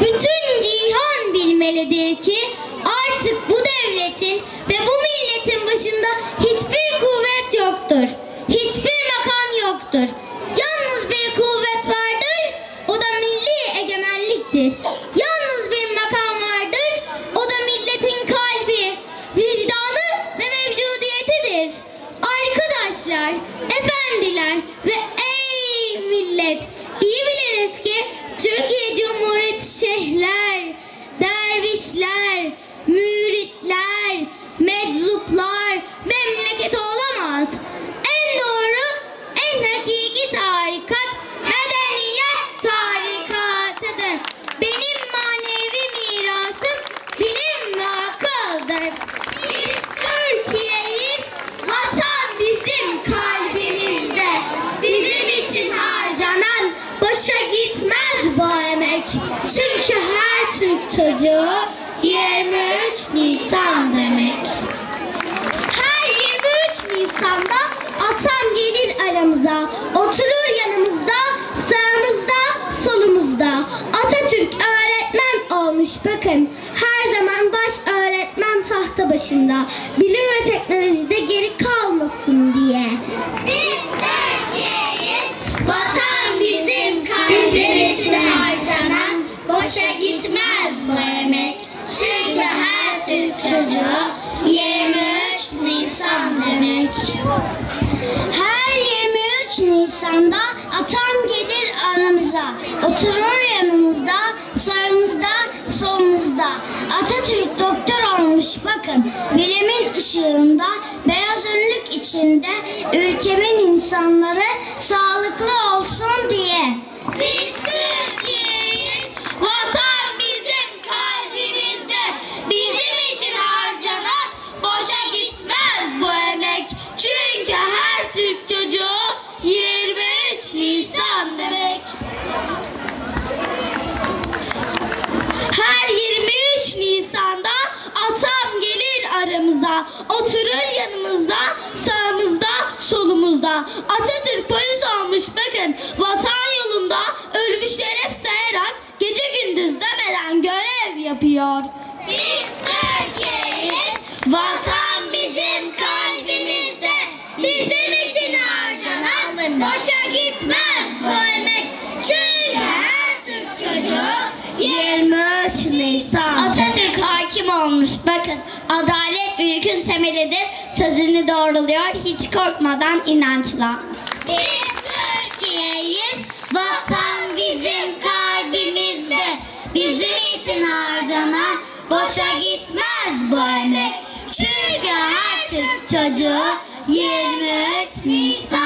Bütün cihan bilmelidir ki artık bu devletin ve bu milletin başında hiçbir kuvvet yoktur. Hiçbir makam yoktur. Yalnız bir kuvvet vardır, o da milli egemenliktir. Yalnız bir makam vardır, o da milletin kalbi, vicdanı ve mevcudiyetidir. Arkadaşlar, efendiler ve ey millet, iyi biliriz ki Türkiye Cumhuriyeti şeyhler, dervişler, müritler, meczuplar memleketi olamaz. En doğru, en hakiki tarikat medeniyet tarikatıdır. Benim manevi mirasım bilim ve akıldır. Çocuğu 23 Nisan demek. Her 23 Nisan'da atam gelir aramıza, oturur yanımızda, sağımızda, solumuzda. Atatürk öğretmen olmuş bakın. Her zaman baş öğretmen tahta başında. Bilim ve teknolojide geri kalmasın diye. Biz Türkiye'yiz, vatan bizim kalbimizde için harcanan boşa gitmez Demek. Her 23 Nisan'da atam gelir aramıza. Oturur yanımızda, sağımızda, solumuzda. Atatürk doktor olmuş bakın. Bilimin ışığında, beyaz önlük içinde ülkemin insanları sağlıklı Oturur yanımızda, sağımızda, solumuzda. Atatürk polis olmuş bakın. Vatan yolunda ölmüş şeref sayarak gece gündüz demeden görev yapıyor. Biz Türkiye'yiz. Vatan bizim kalbimizde. Bizim için harcanan boşa gitmez bu emek. Çünkü her Türk çocuğu 23 Nisan. Atatürk hakim olmuş. Bakın adalet mülkün temelidir. Sözünü doğruluyor hiç korkmadan inançla. Biz Türkiye'yiz. Vatan bizim kalbimizde. Bizim için harcanan boşa gitmez bu emek. Çünkü her Türk çocuğu 23 Nisan.